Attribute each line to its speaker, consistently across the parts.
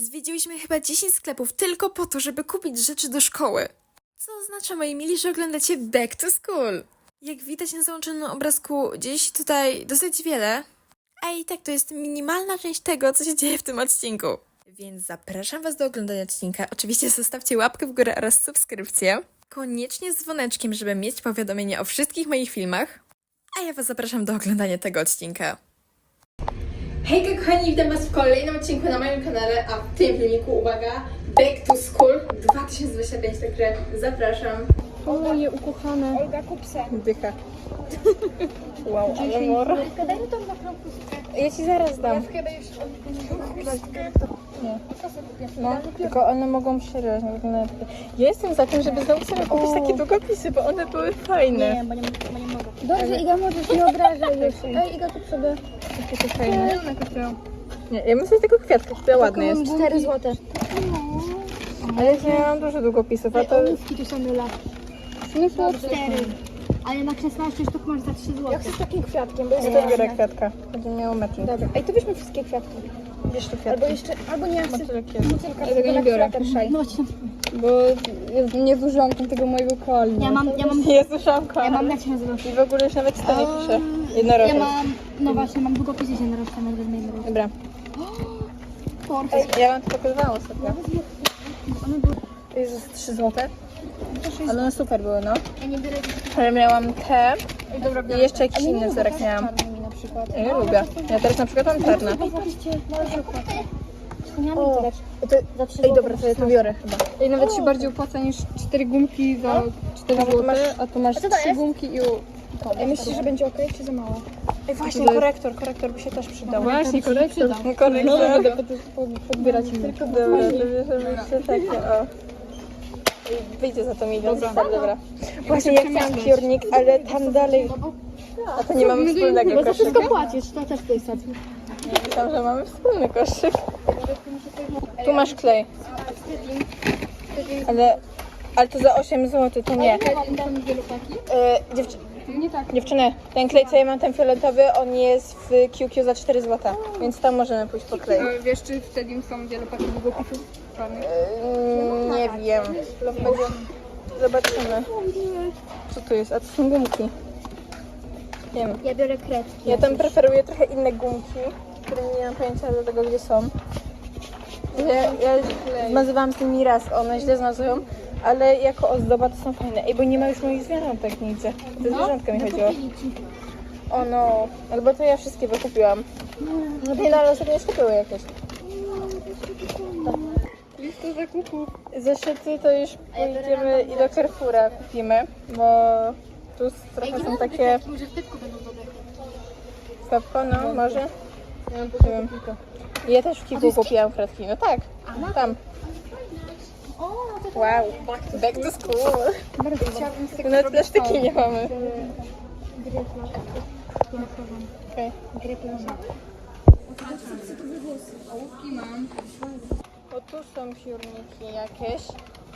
Speaker 1: Zwiedziłyśmy chyba 10 sklepów tylko po to, żeby kupić rzeczy do szkoły. Co oznacza, moi mili, że oglądacie Back to School. Jak widać na załączonym obrazku, dzieje się tutaj dosyć wiele, a i tak to jest minimalna część tego, co się dzieje w tym odcinku. Więc zapraszam Was do oglądania odcinka. Oczywiście zostawcie łapkę w górę oraz subskrypcję. Koniecznie z dzwoneczkiem, żeby mieć powiadomienia o wszystkich moich filmach. A ja Was zapraszam do oglądania tego odcinka.
Speaker 2: Hejka kochani, witam Was w kolejnym odcinku na moim kanale, a w tym filmiku, uwaga, Back to School 2025, także zapraszam.
Speaker 3: O moje ukochane.
Speaker 2: Olga Kupse.
Speaker 3: Dycha. Wow, ale mora.
Speaker 2: Daj mi tą mokrą.
Speaker 3: Ja ci zaraz dam.
Speaker 2: Chyba już
Speaker 3: Nie. No, tylko one mogą takie- Ja jestem za tym, żeby znowu sobie kupić takie długopisy, bo one były fajne.
Speaker 2: Nie, bo nie, bo nie mogę.
Speaker 3: Dobrze, Iga, możesz nie obrażaj już. Ej, Iga, to sobie. Takie to fajne. Nie, ja myślę, że tego kwiatka, który ładny jest.
Speaker 2: 4 złote.
Speaker 3: Ale ja nie mam dużo długopisów, a to...
Speaker 2: Tu są Jula.
Speaker 3: Są
Speaker 2: 4. Ale na 16 sztuk masz za 3 złote.
Speaker 3: Ja chcę z takim kwiatkiem, bo jest to biorę kwiatka. Będzie miało matching.
Speaker 2: Dobra, ej to weźmy wszystkie kwiatki.
Speaker 3: Bierz tu kwiatki.
Speaker 2: Albo jeszcze, albo nie, chcę
Speaker 3: Motylek jest.
Speaker 2: motylka.
Speaker 3: Ja tego nie biorę.
Speaker 2: No, tam-
Speaker 3: Bo ja nie zużyłam tam tego mojego koli.
Speaker 2: ja mam, ja mam,
Speaker 3: Nie zużyłam koli.
Speaker 2: ja mam, jak się nazywa?
Speaker 3: I w ogóle już nawet to nie piszę.
Speaker 2: Ja
Speaker 3: Jednorożec.
Speaker 2: mam, no właśnie, mam długopisy się narożka, nawet wezmę jednorożca.
Speaker 3: Dobra.
Speaker 2: Porfis.
Speaker 3: Ja wam to pokazywałam ostatnio. To jest 3 złote. Ale one super były, no.
Speaker 2: Ja nie biorę
Speaker 3: Ale miałam te i jeszcze jakiś inny wzorek miałam.
Speaker 2: czarnymi na przykład.
Speaker 3: Ja lubię. Ja teraz na przykład mam czarne. O, to, ej dobra, to ja to biorę chyba.
Speaker 4: I nawet się bardziej opłaca niż cztery gumki za 4
Speaker 3: No, bo tu masz-
Speaker 4: zł, a tu masz
Speaker 2: A co to
Speaker 4: trzy
Speaker 2: jest?
Speaker 4: gumki i...
Speaker 2: Ej, myślisz, że będzie ok, czy za mało?
Speaker 3: Ej właśnie, korektor, korektor by się też przydał.
Speaker 4: Właśnie, korektor.
Speaker 3: No, korektor.
Speaker 4: No, podbierać inne.
Speaker 3: Dobra, to bierzemy jeszcze takie, o. Wyjdzie za to milion, dobra. dobra. Właśnie ja chciałam piórnik, ale tam dalej... A to nie mamy wspólnego
Speaker 2: Bo za
Speaker 3: koszyka.
Speaker 2: wszystko płacisz, to też to jest.
Speaker 3: Myślałam, że mamy wspólny koszyk. Tu masz klej. Ale, ale to za 8 zł, to nie. E, dziewczy
Speaker 4: Nie tak.
Speaker 3: dziewczyny, ten klej co ja mam, ten fioletowy, on jest w QQ za 4 zł, więc tam możemy pójść po klej.
Speaker 4: A Wiesz, czy wtedy są wielopaki długopisów
Speaker 3: Eee, nie wiem. Zobaczymy. Co tu jest? A to są gumki. Nie wiem.
Speaker 2: Ja biorę kredki.
Speaker 3: Ja tam preferuję trochę inne gumki, które nie mam pojęcia do tego, gdzie są. Ja, ja zmazywałam z nimi raz, one źle zmazują, ale jako ozdoba to są fajne. Ej, bo nie ma już moich zwierzątek nigdzie. To zwierzątka mi chodziło. O no, albo to ja wszystkie wykupiłam. Nie no, ale sobie jeszcze były jakieś.
Speaker 4: Lista zakupów.
Speaker 3: Zeszyty to już pójdziemy i do Carrefoura kupimy, bo tu trochę są takie
Speaker 2: Może w typku będą dobre.
Speaker 3: Pepko, no może.
Speaker 4: Ja mam.
Speaker 3: Ja też w Kiku kupiłam fretki, no tak, tam. Wow, back to school.
Speaker 4: Bardzo chciałabym z tego
Speaker 3: Nawet plastyki nie mamy. Okej.
Speaker 4: Ołówki mam.
Speaker 3: O tu są piórniki jakieś,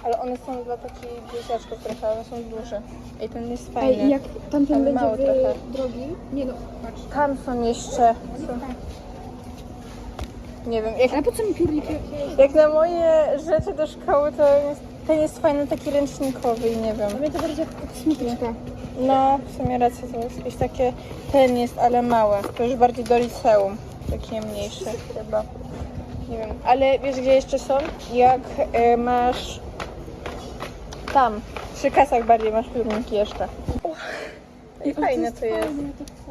Speaker 3: ale one są dla takich dzieciaczków trochę, one są duże. Ej, ten jest
Speaker 4: Ej,
Speaker 3: fajny.
Speaker 4: i jak tamten
Speaker 3: Ale
Speaker 4: będzie
Speaker 3: mało trochę.
Speaker 4: drogi? Nie no, patrz.
Speaker 3: Tam są jeszcze... Nie wiem, jak
Speaker 4: Ale po co mi piórniki?
Speaker 3: Jak na moje rzeczy do szkoły, to jest, ten jest fajny, taki ręcznikowy i nie wiem.
Speaker 4: Mnie to bardziej jak kosmetyczka.
Speaker 3: No, w sumie racja, to jest jakieś takie, ten jest, ale małe. To już bardziej do liceum, takie mniejsze chyba. Nie wiem, ale wiesz gdzie jeszcze są? Jak e, masz tam, przy kasach bardziej masz piórniki jeszcze. I fajne to jest.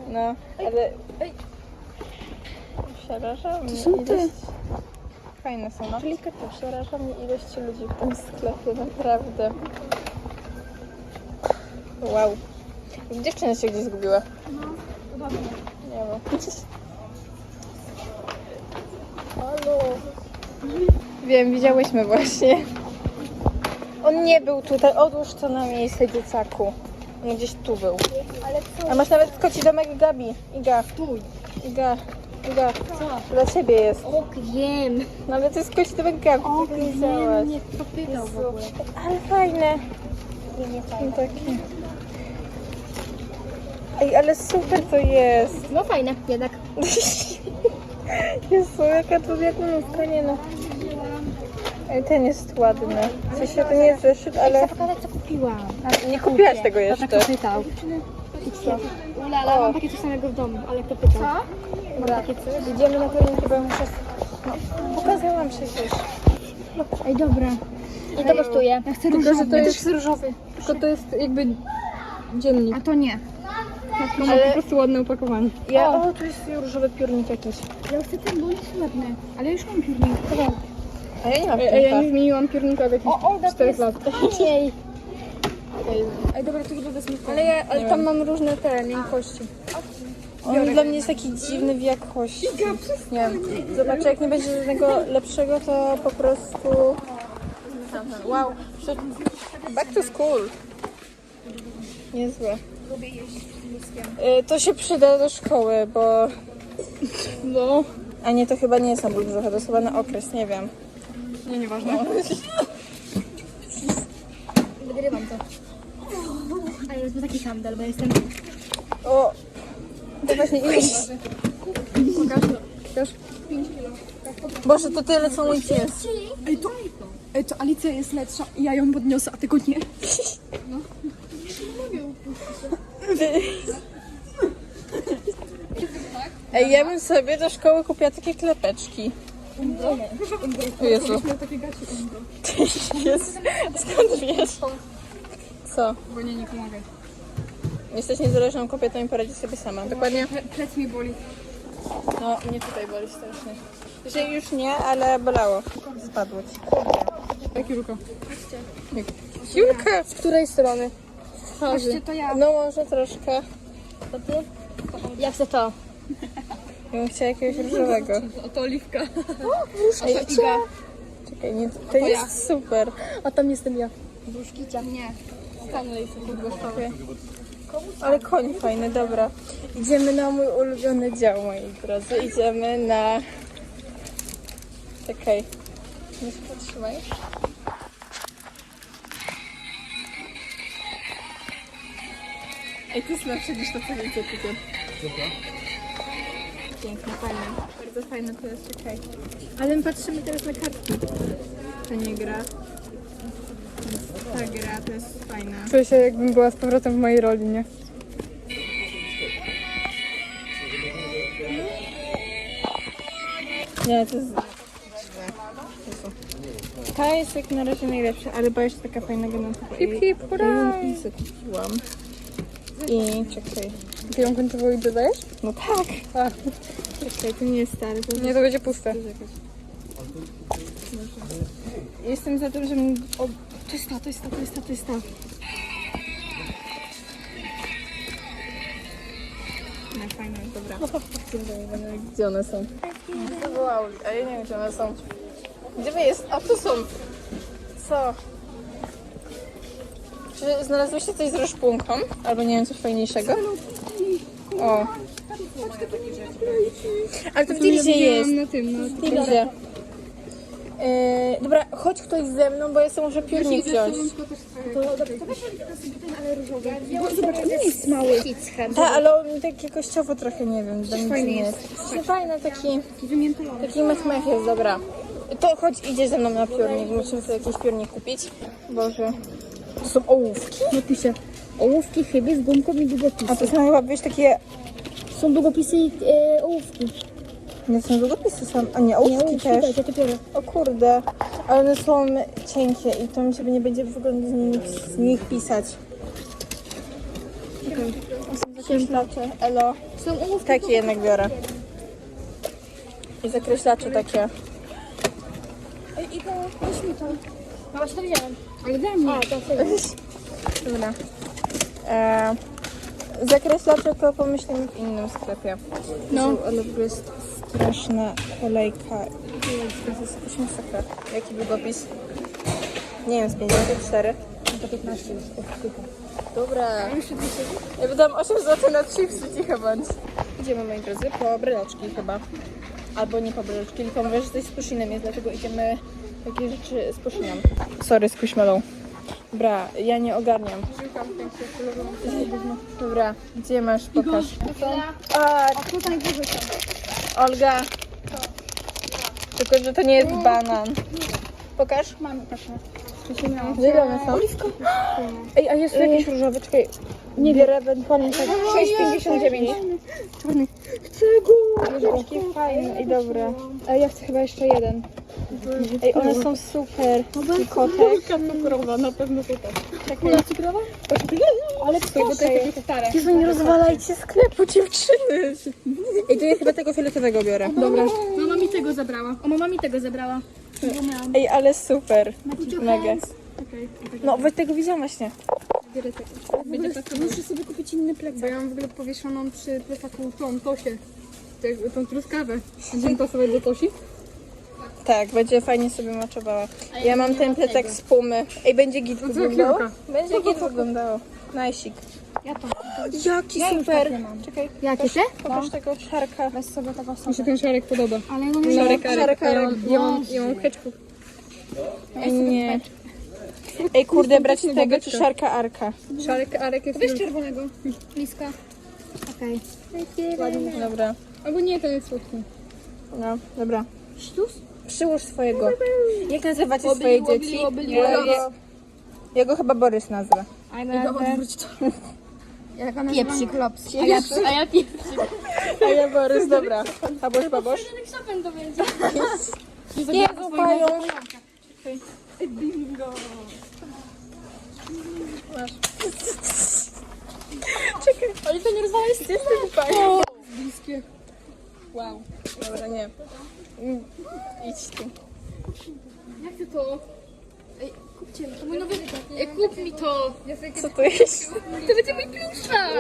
Speaker 3: No, ale... Przeraża mnie
Speaker 4: są te.
Speaker 3: ilość... Fajne są, no. Przeraża mnie ilość ludzi w tym sklepie, naprawdę. Wow. Dziewczyna się gdzieś zgubiła. Nie wiem. Wiem, widziałyśmy właśnie. On nie był tutaj. Odłóż to na miejsce dzieciaku. On gdzieś tu był. A masz nawet koci domek Gabi. Iga. Iga. Iga. Dla ciebie jest.
Speaker 2: O, wiem.
Speaker 3: No ale to jest koci domek Gabi.
Speaker 2: O,
Speaker 3: nie
Speaker 2: wiem. Nie, kto pytał w ogóle.
Speaker 3: Ale fajne. Są takie. Ej, ale super to jest.
Speaker 2: No fajne, jednak.
Speaker 3: Jezu, jaka to mnóstwo, nie no. Ej, ten jest ładny. W sensie to nie jest zeszyt, ale...
Speaker 4: Pokazać co kupiłam.
Speaker 3: Nie kupiłaś tego jeszcze.
Speaker 4: tak pytał. Ulala, mam takie coś samego w domu, ale kto pytał? Co? Mam takie coś.
Speaker 3: Idziemy na turniki, bo muszę... No, pokazałam przecież.
Speaker 4: Ej, dobra. I to kosztuje? Ja chcę
Speaker 3: Tylko, że to jest-
Speaker 4: różowy.
Speaker 3: Tylko to jest jakby dziennik.
Speaker 4: A to nie. Tak, mam
Speaker 3: Ale-
Speaker 4: po prostu ładne opakowanie.
Speaker 3: Ja, o, tu jest różowy piórnik jakiś.
Speaker 4: Ja chcę ten, bo on jest ładny. Ale już mam piórnik.
Speaker 3: A ja nie mam
Speaker 4: Ej, ja nie zmieniłam piórnika od jakichś
Speaker 3: O, o,
Speaker 4: 4 lat.
Speaker 3: Ej,
Speaker 4: Ej, dobra, to chyba wezmę Ale, ja, ale tam mam różne te miękkości.
Speaker 3: On dla mnie jest taki dziwny w jakości. Nie wiem. Zobaczę, jak nie będzie żadnego lepszego, to po prostu... Wow. Back to school. Niezłe. Y, To się przyda do szkoły, bo...
Speaker 4: No.
Speaker 3: A nie, to chyba nie jest na ból brzucha, to jest chyba na okres, nie wiem.
Speaker 4: Nie, nieważne. Wygrywam to. Ale jest taki handel, bo jestem...
Speaker 3: O! To właśnie ile waży?
Speaker 4: Pokaż, pokaż.
Speaker 3: Boże, to tyle co mój pies.
Speaker 4: Ej, to... Ej, to Alicja jest lepsza i ja ją podniosę, a tego nie.
Speaker 3: Ej, ja bym sobie do szkoły kupiła takie klepeczki. Jezu. Jest. Skąd wiesz? Co?
Speaker 4: Bo nie, nie pomagaj.
Speaker 3: Jesteś niezależną kobietą i poradzi sobie sama. Dokładnie.
Speaker 4: Plec mi boli.
Speaker 3: No, mnie tutaj boli strasznie. Dzisiaj już nie, ale bolało. Spadło ci.
Speaker 4: Jak Julka.
Speaker 3: Julka!
Speaker 4: Z której strony? Patrzcie, to ja.
Speaker 3: No może troszkę.
Speaker 4: To ty? Ja chcę to.
Speaker 3: Ja bym chciała jakiegoś różowego.
Speaker 4: Oto oliwka.
Speaker 3: Ej, Czekaj, nie, to jest super.
Speaker 4: A tam jestem ja. Bruszkicia. Nie. Stanley sobie
Speaker 3: Ale koń fajny, dobra. Idziemy na mój ulubiony dział, moi drodzy. Idziemy na... Czekaj. Nie potrzymaj. Ej, to jest lepsze niż to, co wiecie tutaj. Piękne, fajne. Bardzo fajne to jest, czekaj. Ale my patrzymy teraz na kartki. To nie gra. Ta gra to jest fajna.
Speaker 4: Czuję się jakbym była z powrotem w mojej roli, nie?
Speaker 3: Nie, to jest... Ta jest jak na razie najlepsza, ale była jeszcze taka fajna granatowa.
Speaker 4: Hip, hip, hurra!
Speaker 3: I kupiłam. I czekaj.
Speaker 4: Ty ją końcową i dodajesz?
Speaker 3: No tak.
Speaker 4: A.
Speaker 3: Czekaj, to nie jest stary. To
Speaker 4: Nie, to będzie puste.
Speaker 3: Jestem za tym, żebym... O, to jest ta, to jest ta, to jest ta, to jest ta. No fajne, dobra. Gdzie one są? To była Uli, a ja nie wiem, gdzie one są. Gdzie wy jest? A tu są. Co? Czy znalazłyście coś z rozpunką? Albo nie wiem, coś fajniejszego? O. Ale to w Dilzie jest.
Speaker 4: na tym, na
Speaker 3: W Dilzie. Yy, dobra, chodź ktoś ze mną, bo ja sobie muszę piórnik wziąć.
Speaker 4: Zobacz, on jest mały.
Speaker 3: Tak, ale on taki jakościowo trochę, nie wiem, dla mnie nie jest. No fajny taki, taki mech jest, dobra. To chodź, idzie ze mną na piórnik, musimy sobie jakiś piórnik kupić. Boże. To są ołówki?
Speaker 4: Napiszę ołówki, chyby z gumką i
Speaker 3: A
Speaker 4: długopisy.
Speaker 3: to są chyba, wiesz, takie...
Speaker 4: Są długopisy i e, ołówki.
Speaker 3: Nie są długopisy, są... A nie, ołówki też.
Speaker 4: ja to biorę.
Speaker 3: O kurde, ale one są cienkie i to mi się nie będzie w ogóle z nich, z nich pisać. Okej. Zakreślacze, elo.
Speaker 4: Są ołówki.
Speaker 3: Takie jednak biorę. I zakreślacze takie.
Speaker 4: Ej, i to, weź mi to. No właśnie to wziąłem. Ale daj mi. A, to sobie.
Speaker 3: Dobra. E, zakreślacze to pomyślimy w innym sklepie. No. Ale ogóle jest straszna kolejka. To jest masakra. Jaki długopis? Nie wiem, z 54.
Speaker 4: To 15 jest.
Speaker 3: Dobra. Ja wydam 8 zł na chipsy, cicho bądź. Idziemy, moi drodzy, po breleczki chyba. Albo nie po breleczki, tylko mówię, że coś z pushinem jest, dlatego idziemy takie rzeczy pushinem. Sorry, z kuśmelą. Dobra, ja nie ogarniam. Dobra, gdzie masz? Pokaż. A,
Speaker 4: Tutaj są.
Speaker 3: Olga. Tylko, że to nie jest banan. Pokaż.
Speaker 4: Mamy takie.
Speaker 3: Zielone są. Ej, a jest tu jakiś różowy, czekaj. Nie biorę ewentualnie tak 6,59. Czego? Takie fajne i dobre. A ja chcę chyba jeszcze jeden. Ej, one są super. I kotek.
Speaker 4: Cukrowa, na pewno tutaj.
Speaker 3: Czekaj.
Speaker 4: cukrowa?
Speaker 3: Ale
Speaker 4: to jest takie stare.
Speaker 3: Jezu, nie rozwalajcie sklepu, dziewczyny. Ej, to ja chyba tego fioletowego biorę. Dobra.
Speaker 4: Mama mi tego zabrała. O, mama mi tego zabrała. Bo miałam.
Speaker 3: Ej, ale super. Mega.
Speaker 4: Okej.
Speaker 3: No, bo tego widziałam właśnie.
Speaker 4: Biorę tego. Będzie. Muszę sobie kupić inny plecak. Bo ja mam w ogóle powieszoną przy plecaku tą Tosię. Tą truskawę. Będzie mi pasować do Tosi?
Speaker 3: Tak, będzie fajnie sobie maczowała. Ja mam ten plecak z pumy. Ej, będzie git wyglądało?
Speaker 4: kilka.
Speaker 3: Będzie git wyglądało. Najsik.
Speaker 4: Ja to.
Speaker 3: Jaki super. Czekaj,
Speaker 4: Jakie te?
Speaker 3: pokaż tego szarka.
Speaker 4: Weź sobie tego
Speaker 2: Mi się ten szarek podoba.
Speaker 4: Ale no nie
Speaker 3: Szarek, szarek,
Speaker 2: Ja
Speaker 3: szarek.
Speaker 2: mam, ja mam, ja mam
Speaker 3: nie. Ej, kurde, brać tego czy szarka arka?
Speaker 2: Szarek, arek jest...
Speaker 4: Weź czerwonego. Liska. Okej.
Speaker 3: Dobra.
Speaker 2: Albo nie, ten jest słodki.
Speaker 3: No, dobra.
Speaker 4: Sztus?
Speaker 3: Przyłóż swojego. Jak nazywacie swoje dzieci?
Speaker 4: wobbly,
Speaker 3: Ja,
Speaker 4: wobbly.
Speaker 3: ja, ja go chyba Borys nazwę.
Speaker 4: A ja Pieprzyk. Klops. A ja, a ja pieprzyk.
Speaker 3: A ja Borys, dobra. Babosz, babosz.
Speaker 4: Co będą będzie?
Speaker 3: Jezu, pająk. Czekaj.
Speaker 4: Ale to nie
Speaker 3: jest ten pająk?
Speaker 2: Bliskie.
Speaker 3: Wow. Dobra, nie. Mm, Idź tu.
Speaker 4: Jak ty to? Ej, kupcie mi. To mój nowy... Ej, kup mi to.
Speaker 3: Co to jest?
Speaker 4: To będzie mój pluszak.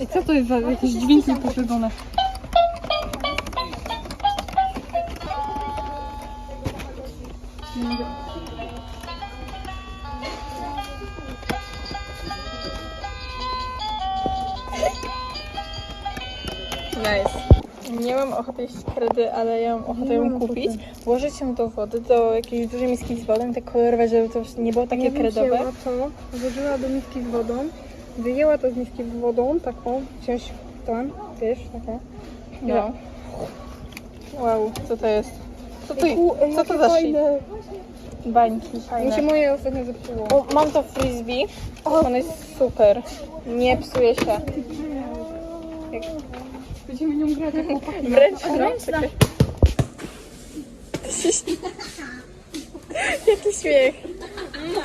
Speaker 2: I co to jest za jakieś dźwięki poszedzone?
Speaker 3: Nice. Mam ochoty jeść kredy, ale ja mam ochotę ją kupić, włożyć ją do wody, do jakiejś dużej miski z wodą i tak kolorować, żeby to nie było takie kredowe.
Speaker 2: Wzięła to, włożyła do miski z wodą, wyjęła to z miski z wodą, taką, wziąć tam, wiesz, taką.
Speaker 3: No. Wow, co to jest? Co to, co to za shit?
Speaker 2: fajne.
Speaker 3: Bańki
Speaker 2: Mi
Speaker 3: fajne.
Speaker 2: się moje ostatnio zepsuło.
Speaker 3: O, mam to frisbee. Ono jest super. Nie psuje się. Jak...
Speaker 2: Będziemy nią grać jak chłopaki.
Speaker 3: Wręcz. Jaki śmiech.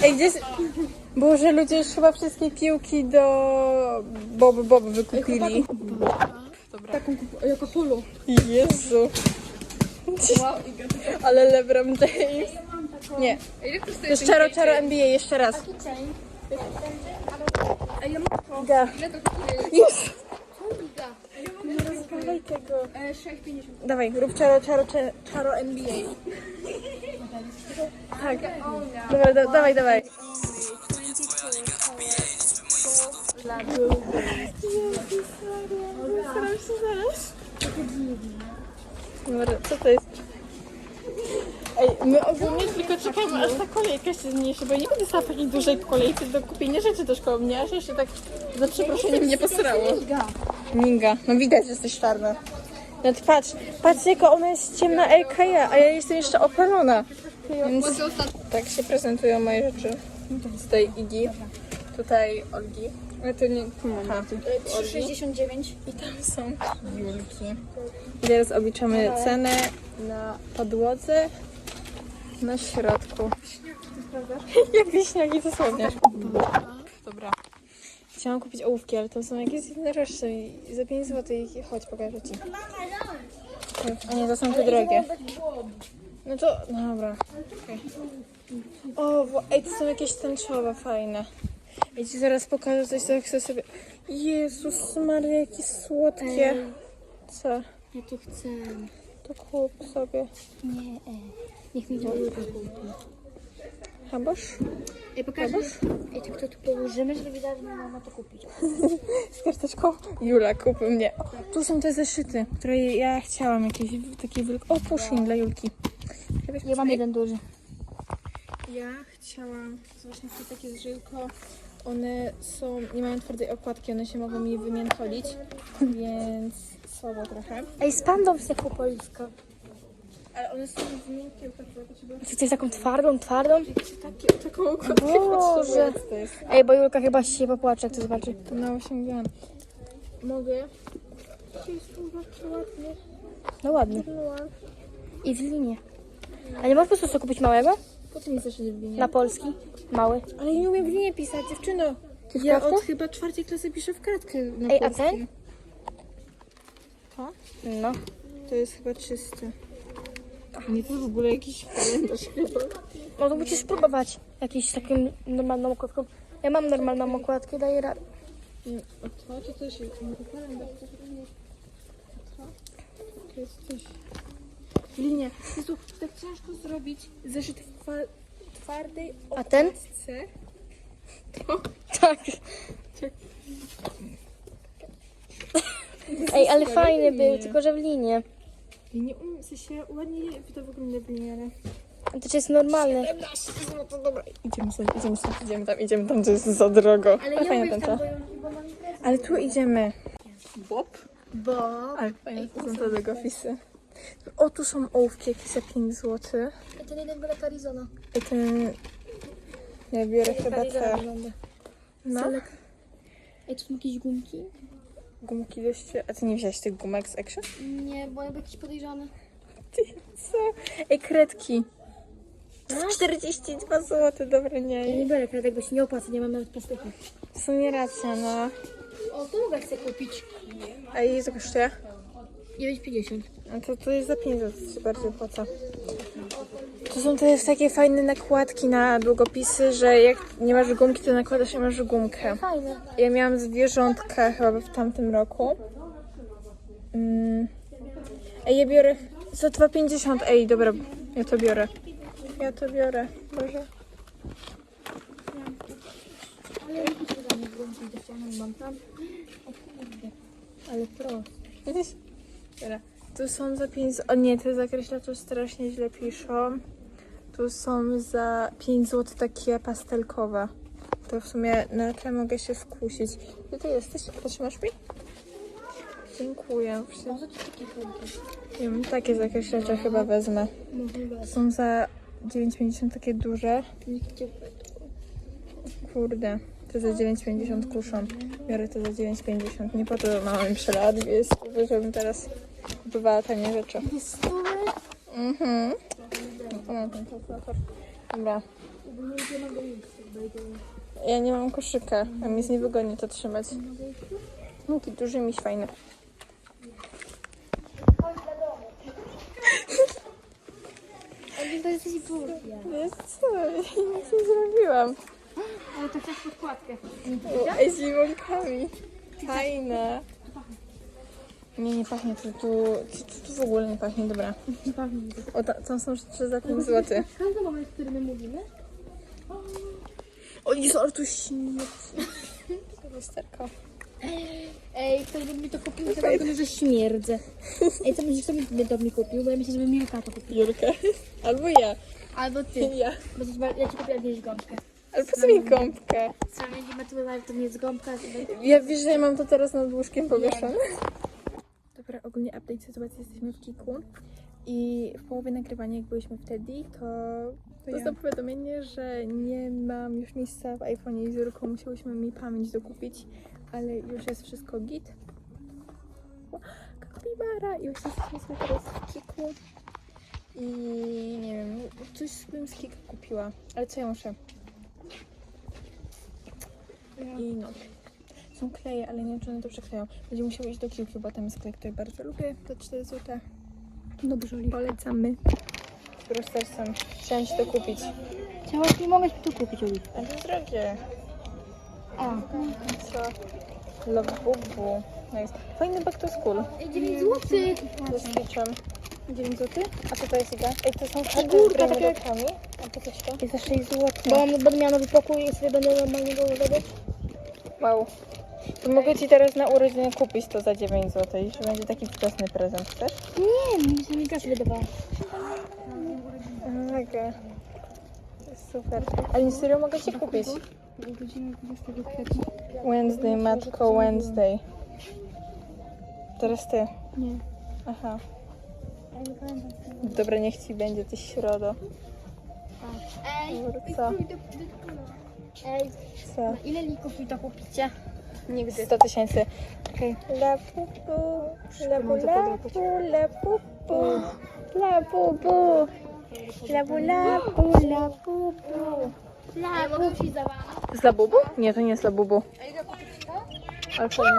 Speaker 3: Ej, gdzie jest... Boże, ludzie już chyba wszystkie piłki do Bob Bob wykupili.
Speaker 2: Taką kup- jako holo.
Speaker 3: Jezu. Ale LeBron James. Nie. To jest czaro, czaro NBA, jeszcze raz. Ga. Jest. Rozwalaj tego. Dawaj, rób czaro, czaro, czaro, czaro NBA. Tak. Dobra, da, dawaj, dawaj. Się. Dobra, co to jest? Ej, my ogólnie tylko czekamy, aż ta kolejka się zmniejszy, bo ja nie będę stała w takiej dużej kolejce do kupienia rzeczy do szkoły. Mnie aż jeszcze tak za przeproszeniem nie posrało. Minga. No widać, że jesteś czarna. No to patrz, patrz jaka ona jest ciemna LKJ, a ja jestem jeszcze opalona. Więc tak się prezentują moje rzeczy. Tutaj Igi, tutaj Olgi.
Speaker 2: Ale to nie, tu.
Speaker 3: Aha,
Speaker 4: 69.
Speaker 3: i tam są Julki. I teraz obliczamy cenę na podłodze, na środku. Jak wiśniaki dosłownie. Dobra. Chciałam kupić ołówki, ale to są jakieś jednorożce i za 5 zł ich chodź, pokażę ci. A nie, to są te drogie. No to, dobra. Okej. O, wo- ej, to są jakieś tęczowe, fajne. Ja ci zaraz pokażę coś, co chcę sobie... Jezus Maria, jakie słodkie. Co?
Speaker 4: Ja tu chcę.
Speaker 3: To kup sobie.
Speaker 4: Nie, e. Niech mi to kupi.
Speaker 3: Habosz?
Speaker 4: Ej, pokażesz? Ej, tak to tu położymy, żeby widać, że mama to kupić.
Speaker 3: Z karteczką? Jula, kup mnie. O, tu są te zeszyty, które ja chciałam, jakieś takie wielkie... O, pushing dla Julki.
Speaker 4: Ja mam jeden duży.
Speaker 3: Ja chciałam właśnie te takie z żyłko. One są, nie mają twardej okładki, one się mogą mi wymiętolić, więc słabo trochę.
Speaker 4: Ej, z pandą chcę kupoliska.
Speaker 3: Ale one są z miękkie, to trzeba
Speaker 5: Ty chcesz taką twardą, twardą?
Speaker 3: takie, taką okładkę
Speaker 5: Boże.
Speaker 3: jest.
Speaker 5: Ej, bo Julka chyba się popłacze, jak to zobaczy.
Speaker 3: No osiągałam. Mogę? Jest to bardzo ładnie.
Speaker 5: No ładnie. I w linie. A nie możesz po prostu kupić małego?
Speaker 3: Po co mi chcesz w linie?
Speaker 5: Na polski? Mały.
Speaker 3: Ale ja nie umiem w linie pisać, dziewczyno.
Speaker 5: Ty w
Speaker 3: Ja
Speaker 5: kratkę?
Speaker 3: od chyba czwartej klasy piszę w kratkę na
Speaker 5: Ej, a ten?
Speaker 3: To?
Speaker 5: No.
Speaker 3: To jest chyba czysty. Nie, to w ogóle jakiś kalendarz chyba.
Speaker 5: No to musisz spróbować. Jakiś takim normalną okładką. Ja mam normalną okładkę, daję radę.
Speaker 3: To, to jest no to kalendarz. To pewnie. To, to jest coś. W linie. Jezu, tak ciężko zrobić zeszyt w kwa- twardej
Speaker 5: A ten?
Speaker 3: okładce.
Speaker 5: Tak. Ej, ale fajny był, tylko że w linie.
Speaker 3: Ja nie umiem, w sensie ładnie to wygląda w ale...
Speaker 5: A to jest normalny.
Speaker 3: Idziemy sobie, idziemy sobie, idziemy tam, idziemy tam, to jest za drogo. Ale fajna tam Ale tu idziemy. Bob?
Speaker 5: Bo...
Speaker 3: Ale fajne to są te tego fisy. O, tu są ołówki jakieś za 5 zł.
Speaker 5: Ten jeden byle Arizona.
Speaker 3: I ten... Ja biorę chyba te... No.
Speaker 5: Ej, tu są jakieś gumki?
Speaker 3: Gumki dość... A ty nie wziąłeś tych gumek z Action?
Speaker 5: Nie, bo jakby jakiś podejrzany.
Speaker 3: Ty, co? Ej, kredki. 42 zł, dobra, nie.
Speaker 5: nie biorę kredek, bo się nie opłaca, nie mam nawet plastyki.
Speaker 3: W sumie racja, no.
Speaker 5: O, to mogę chcę kupić.
Speaker 3: A ile to kosztuje?
Speaker 5: 9,50.
Speaker 3: No to, to jest za 5 zł, to się bardziej opłaca. To są też takie fajne nakładki na długopisy, że jak nie masz gumki, to nakładasz i masz gumkę.
Speaker 5: Fajne.
Speaker 3: Ja miałam zwierzątka chyba w tamtym roku. Mm. Ej, ja biorę za 2,50. Ej, dobra, ja to biorę. Ja to biorę. Boże. Ale prosto. Dobra. Tu są za 5 O nie, te zakreślacze strasznie źle piszą. Tu są za 5 zł takie pastelkowe. To w sumie na te mogę się skusić. Gdzie ty jesteś? Potrzymasz mi? Dziękuję. Nie wiem, takie zakreślacze chyba wezmę. Są za 9,50 takie duże. Kurde, to za 9,50 kuszą. Biorę to za 9,50. Nie po to przelała dwie stówy, żebym teraz kupowała tanie rzeczy. Mhm. O, ten kalkulator. Dobra. Ja nie mam koszyka, a mi jest niewygodnie to trzymać. No, Taki duży miś fajny.
Speaker 5: To jest burgia.
Speaker 3: Wiesz co, ja nic nie zrobiłam.
Speaker 5: Ale to chcesz podkładkę.
Speaker 3: Ej, z limonkami. Fajne. Nie, nie pachnie to tu, tu, tu w ogóle nie pachnie, dobra. O, ta, tam są rzeczy za 5 zł.
Speaker 5: Każdy moment, w którym my mówimy.
Speaker 3: O Jezu, ale tu śmierci. Lusterko.
Speaker 5: Ej, ktoś by mi to kupił, to dlatego, że śmierdzę. Ej, co myślisz, kto by to mi kupił? Bo ja myślę, żeby Milka to kupił.
Speaker 3: Julkę. Albo ja.
Speaker 5: Albo ty.
Speaker 3: Ja.
Speaker 5: Bo to, ja ci kupię jakąś gąbkę.
Speaker 3: Ale po co mi gąbkę?
Speaker 5: Co, będziemy tu ale to nie jest gąbka.
Speaker 3: Ja wiesz, że ja mam to teraz nad łóżkiem powieszone. Ogólnie update sytuacji. Jesteśmy w Kiku. I w połowie nagrywania, jak byliśmy wtedy, to dostał powiadomienie, że nie mam już miejsca w iPhone'ie i z Jurką musiałyśmy mi pamięć dokupić, ale już jest wszystko git. Kapibara! I właśnie jesteśmy teraz w Kiku. I nie wiem, coś bym z Kika kupiła. Ale co ja muszę? I no. Są kleje, ale nie wiem, czy one to przekleją. Będzie musiał iść do Kiłki, bo tam jest klej, który bardzo lubię. To 4 zł.
Speaker 5: Dobrze.
Speaker 3: Polecamy. Z prostersem. Chciałam się to kupić.
Speaker 5: Chciałaś mi mogę tu kupić, Oli.
Speaker 3: Ale to jest drogie.
Speaker 5: A.
Speaker 3: Co? Love Bubu. Nice. Fajny back to school.
Speaker 5: 9 złotych.
Speaker 3: Ze stitchem. 9 zł? A co to jest Iga? Ej, to są karty z
Speaker 5: tak jak-
Speaker 3: brandakami. A to coś to?
Speaker 5: Jest za 6 zł. Bo mam, będę miała nowy pokój i sobie będę normalnie go używać.
Speaker 3: Wow. To mogę Ci teraz na urodziny kupić to za 9 zł i że będzie taki wczesny prezent, chcesz?
Speaker 5: Nie, mi się mi kasy wydawała.
Speaker 3: Mega. Super. Ale nie serio mogę Ci kupić.
Speaker 4: Godziny 20 kwietnia.
Speaker 3: Wednesday, matko, Wednesday. Teraz Ty.
Speaker 4: Nie.
Speaker 3: Aha. Dobra, niech ci będzie ty środo.
Speaker 5: Ej,
Speaker 3: Co?
Speaker 5: Ej,
Speaker 3: Co?
Speaker 5: ile lików to kupicie?
Speaker 3: Nigdy. 100 tysięcy. Okej. La pupu, la bu, la bu, la pupu, la bubu, la bu, la bu, la bubu.
Speaker 5: Przyjść za wami?
Speaker 3: Z labubu? Nie, to nie jest labubu. Ale fajnie.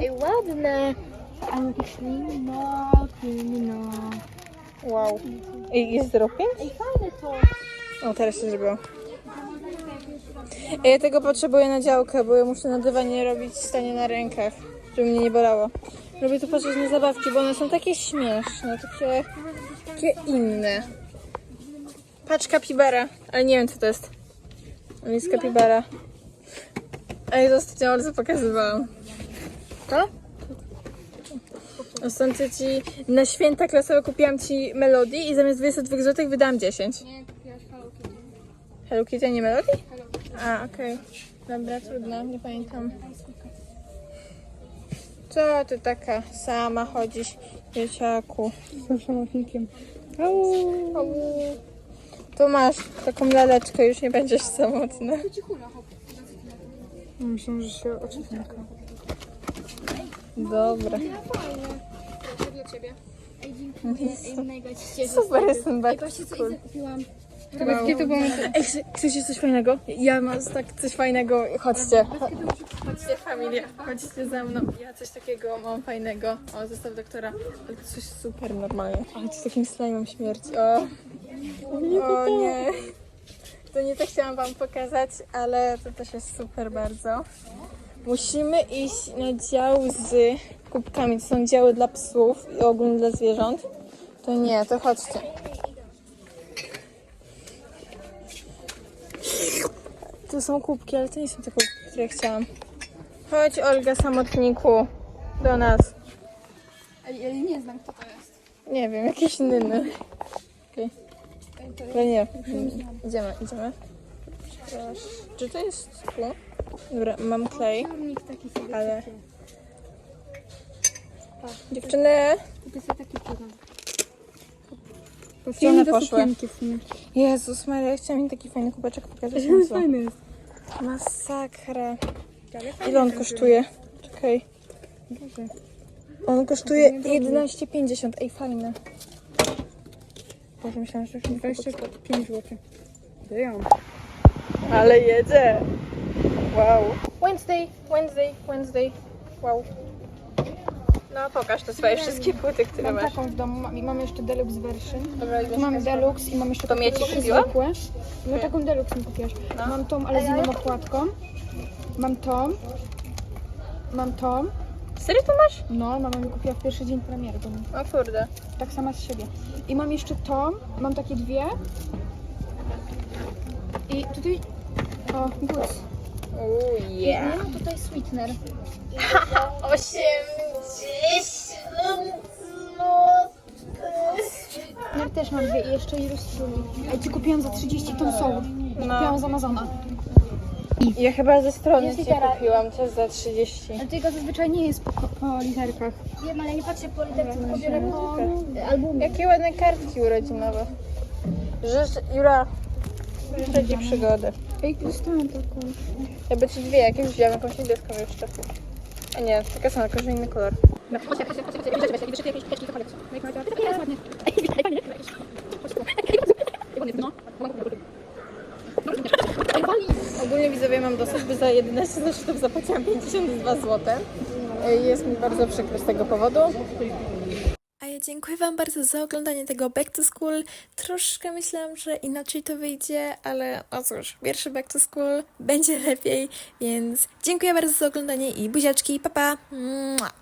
Speaker 5: Ej, ładne. Ale jakieś no, no.
Speaker 3: Wow. I jest 0,5?
Speaker 5: Ej, fajne to.
Speaker 3: O, teraz się zrobiło. Ja tego potrzebuję na działkę, bo ja muszę na dywanie robić stanie na rękach, żeby mnie nie bolało. Lubię tu patrzeć na zabawki, bo one są takie śmieszne, takie, takie inne. Patrz kapibara, ale nie wiem co to jest. To jest kapibara. A ja to ostatnio bardzo pokazywałam. To? Ostatnio ci na święta klasowe kupiłam ci Melody i zamiast 22 zł wydałam 10.
Speaker 4: Nie. Hello Kitty,
Speaker 3: nie Melody? A, okej. Dobra, trudno, nie pamiętam. Co ty taka sama chodzisz, dzieciaku?
Speaker 4: Z samotnikiem.
Speaker 3: Tu masz taką laleczkę, już nie będziesz samotna.
Speaker 4: Myślę, że się oczytnika.
Speaker 3: Dobra.
Speaker 4: To dla ciebie.
Speaker 5: Ej, dziękuję. Ej, mega ci.
Speaker 3: Super jestem.
Speaker 5: Iza kupiłam.
Speaker 4: To bez kitu, bo my
Speaker 3: Ej, chce- chcecie coś fajnego? Ja mam tak coś fajnego. Chodźcie. Chodźcie, familia. Chodźcie ze mną. Ja coś takiego mam fajnego. O, zestaw doktora. Ale to coś super normalnie. Ale to z takim slime'em śmierci. O. O nie. To nie to chciałam wam pokazać, ale to też jest super bardzo. Musimy iść na dział z kubkami. To są działy dla psów i ogólnie dla zwierząt. To nie, to chodźcie. To są kubki, ale to nie są te kubki, które chciałam. Chodź Olga, samotniku, do nas.
Speaker 4: Ej, ja nie znam, kto to jest.
Speaker 3: Nie wiem, jakiś nyny. Okej. Ale nie, idziemy, idziemy. Proszę. Czy to jest tu? Dobra, mam klej,
Speaker 4: taki sobie
Speaker 3: ale... Dziewczyny,
Speaker 4: taki.
Speaker 3: Gdzie one
Speaker 4: do
Speaker 3: poszły?
Speaker 4: sukienki w sumie.
Speaker 3: Jezus Maria, chciałam mi taki fajny kubeczek pokazać. No co?
Speaker 4: fajny jest.
Speaker 3: Masakra. Ile on kosztuje? Czekaj. On kosztuje 11,50. Ej, fajny. Boże, myślałam, że już nie
Speaker 4: 25 zł. Damn.
Speaker 3: Ale jedzie. Wow. Wednesday, Wednesday, Wednesday. Wow. No pokaż te swoje wszystkie płyty, które
Speaker 4: Mam
Speaker 3: masz.
Speaker 4: taką w domu mam, i mam jeszcze deluxe version.
Speaker 3: Dobra,
Speaker 4: Tu mam deluxe i mam jeszcze
Speaker 3: To mnie ci kupiła?
Speaker 4: zwykłe. No taką deluxe mi kupiłaś. Mam tą, ale z inną okładką. Mam tą. Mam tą.
Speaker 3: Serio to masz?
Speaker 4: No, mama mi kupiła w pierwszy dzień premiery. Bo
Speaker 3: O kurde.
Speaker 4: tak sama z siebie. I mam jeszcze tą. Mam takie dwie. I tutaj... O, Boots.
Speaker 3: Oh yeah.
Speaker 5: Nie no, tutaj sweetener.
Speaker 3: 80
Speaker 4: Ja też mam dwie i jeszcze ilustruję. Ej, ci kupiłam za 30 ton są. Kupiłam z Amazona.
Speaker 3: Ja chyba ze strony
Speaker 5: Jest litera.
Speaker 3: kupiłam też za 30.
Speaker 4: Ale tego zazwyczaj nie jest po, po literkach.
Speaker 5: Wiem, ale nie patrzę po literce, tylko biorę po albumie.
Speaker 3: Jakie ładne kartki urodzinowe. Życzę, Jura, życzę Ci przygody.
Speaker 4: Ej, dostałam taką.
Speaker 3: Jakby Ci dwie jakieś wziąłem, jakąś niebieską jeszcze. A nie, taka sama, tylko że inny kolor. Ogólnie widzowie mam dosyć, by za 11 zesztów zapłaciłam 52 zł. Jest mi bardzo przykro z tego powodu.
Speaker 1: A ja dziękuję Wam bardzo za oglądanie tego Back to School. Troszkę myślałam, że inaczej to wyjdzie, ale o cóż, pierwszy Back to School będzie lepiej, więc dziękuję bardzo za oglądanie i buziaczki, pa pa! Mua.